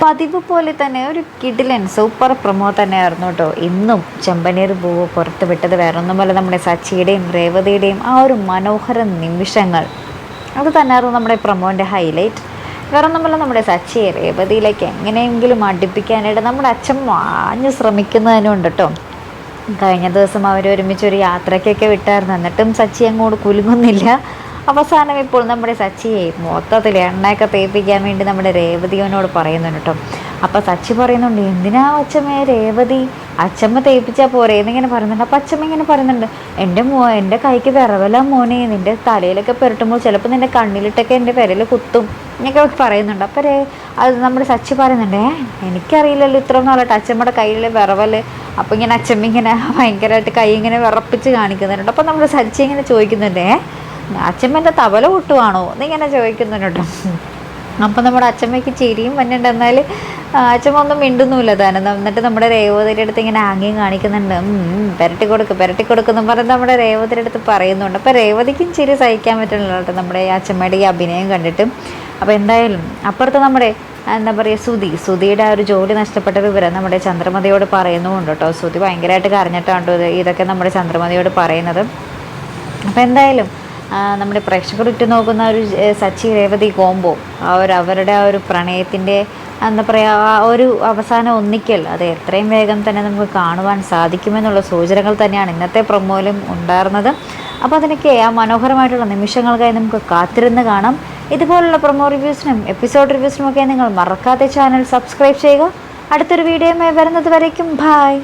പതിവ് പോലെ തന്നെ ഒരു കിഡിലൻ സൂപ്പർ പ്രമോ തന്നെയായിരുന്നു കേട്ടോ ഇന്നും ചെമ്പനീർ പൂവ് പുറത്ത് വിട്ടത് വേറെ പോലെ നമ്മുടെ സച്ചിയുടെയും രേവതിയുടെയും ആ ഒരു മനോഹര നിമിഷങ്ങൾ. അത് തന്നെയായിരുന്നു നമ്മുടെ പ്രമോന്റെ ഹൈലൈറ്റ് വേറെ പോലെ നമ്മുടെ സച്ചിയെ രേവതിയിലേക്ക് എങ്ങനെയെങ്കിലും അടുപ്പിക്കാനായിട്ട് നമ്മുടെ അച്ഛൻ മാഞ്ഞ് ശ്രമിക്കുന്നതിനുണ്ട് കേട്ടോ കഴിഞ്ഞ ദിവസം അവർ ഒരുമിച്ച് ഒരു യാത്രയ്ക്കൊക്കെ വിട്ടായിരുന്നു. എന്നിട്ടും സച്ചി അങ്ങോട്ട് കുലുങ്ങുന്നില്ല. അവസാനം ഇപ്പോൾ നമ്മുടെ സച്ചിയെ മൊത്തത്തിൽ എണ്ണയൊക്കെ തേപ്പിക്കാൻ വേണ്ടി നമ്മുടെ രേവതിയോനോട് പറയുന്നുണ്ട് കേട്ടോ. അപ്പോൾ സച്ചി പറയുന്നുണ്ട് എന്തിനാ അച്ഛമ്മേ രേവതി? അച്ഛമ്മ തേപ്പിച്ചാൽ പോരെ? എന്നിങ്ങനെ പറയുന്നുണ്ട്. അപ്പം അച്ഛമ്മ ഇങ്ങനെ പറയുന്നുണ്ട് എന്റെ മോ എന്റെ കൈക്ക് വിറവല മോനെ. നിന്റെ തലയിലൊക്കെ പുരട്ടുമ്പോൾ ചിലപ്പോൾ നിന്റെ കണ്ണിലിട്ടൊക്കെ എന്റെ വിരൽ കുത്തും. എന്നൊക്കെ പറയുന്നുണ്ട്. അപ്പം രേ അത് നമ്മുടെ സച്ചി പറയുന്നുണ്ട് എനിക്കറിയില്ലല്ലോ ഇത്ര നാളായിട്ട് അച്ഛമ്മയുടെ കയ്യിലെ വിറവൽ അപ്പോൾ ഇങ്ങനെ അച്ഛമ്മ ഇങ്ങനെ ഭയങ്കരമായിട്ട് കൈ ഇങ്ങനെ വിറപ്പിച്ച് കാണിക്കുന്നുണ്ട്. അപ്പം നമ്മുടെ സച്ചി ഇങ്ങനെ ചോദിക്കുന്നുണ്ട് അച്ഛമ്മന്റെ തബല പൊട്ടുവാണോ? എന്നിങ്ങനെ ചോദിക്കുന്നുണ്ട് അപ്പം നമ്മുടെ അച്ഛമ്മയ്ക്ക് ചിരിയും വന്നിട്ട് എന്നാൽ അച്ഛമ്മ ഒന്നും മിണ്ടുന്നുമില്ല താനും. എന്നിട്ട് നമ്മുടെ രേവതിയുടെ അടുത്ത് ഇങ്ങനെ ആംഗ്യം കാണിക്കുന്നുണ്ട്. പെരട്ടി കൊടുക്ക് പെരട്ടി കൊടുക്കുന്നു പറഞ്ഞ് നമ്മുടെ രേവതിയുടെ അടുത്ത് പറയുന്നുണ്ട്. അപ്പോൾ രേവതിക്കും ചിരി സഹിക്കാൻ പറ്റുന്നില്ല കേട്ടോ നമ്മുടെ അച്ഛമ്മയുടെ ഈ അഭിനയം കണ്ടിട്ട്. അപ്പോൾ എന്തായാലും അപ്പുറത്ത് നമ്മുടെ എന്താ പറയുക സുധി സുധിയുടെ ആ ഒരു ജോലി നഷ്ടപ്പെട്ട വിവരം നമ്മുടെ ചന്ദ്രമതിയോട് പറയുന്നുമുണ്ട് കേട്ടോ. സുധി ഭയങ്കരമായിട്ട് കരഞ്ഞിട്ടാണ് ഇത് ഇതൊക്കെ നമ്മുടെ ചന്ദ്രമതിയോട് പറയുന്നത്. അപ്പോൾ എന്തായാലും നമ്മുടെ പ്രേക്ഷകർ ഉറ്റുനോക്കുന്ന ഒരു സച്ചി രേവതി കോംബോ ഒരു അവരുടെ ആ ഒരു പ്രണയത്തിന്റെ എന്താ പറയുക ആ ഒരു അവസാനം ഒന്നിക്കൽ. അത് എത്രയും വേഗം തന്നെ നമുക്ക് കാണുവാൻ സാധിക്കുമെന്നുള്ള സൂചനകൾ തന്നെയാണ് ഇന്നത്തെ പ്രൊമോയിലും ഉണ്ടായിരുന്നത്. അപ്പോൾ അതിനൊക്കെ ആ മനോഹരമായിട്ടുള്ള നിമിഷങ്ങൾക്കായി നമുക്ക് കാത്തിരുന്ന് കാണാം. ഇതുപോലുള്ള പ്രൊമോ റിവ്യൂസിനും എപ്പിസോഡ് റിവ്യൂസിനും ഒക്കെ നിങ്ങൾ മറക്കാതെ ചാനൽ സബ്സ്ക്രൈബ് ചെയ്യുക. അടുത്തൊരു വീഡിയോയുമായി വരുന്നത് വരയ്ക്കും ബായ്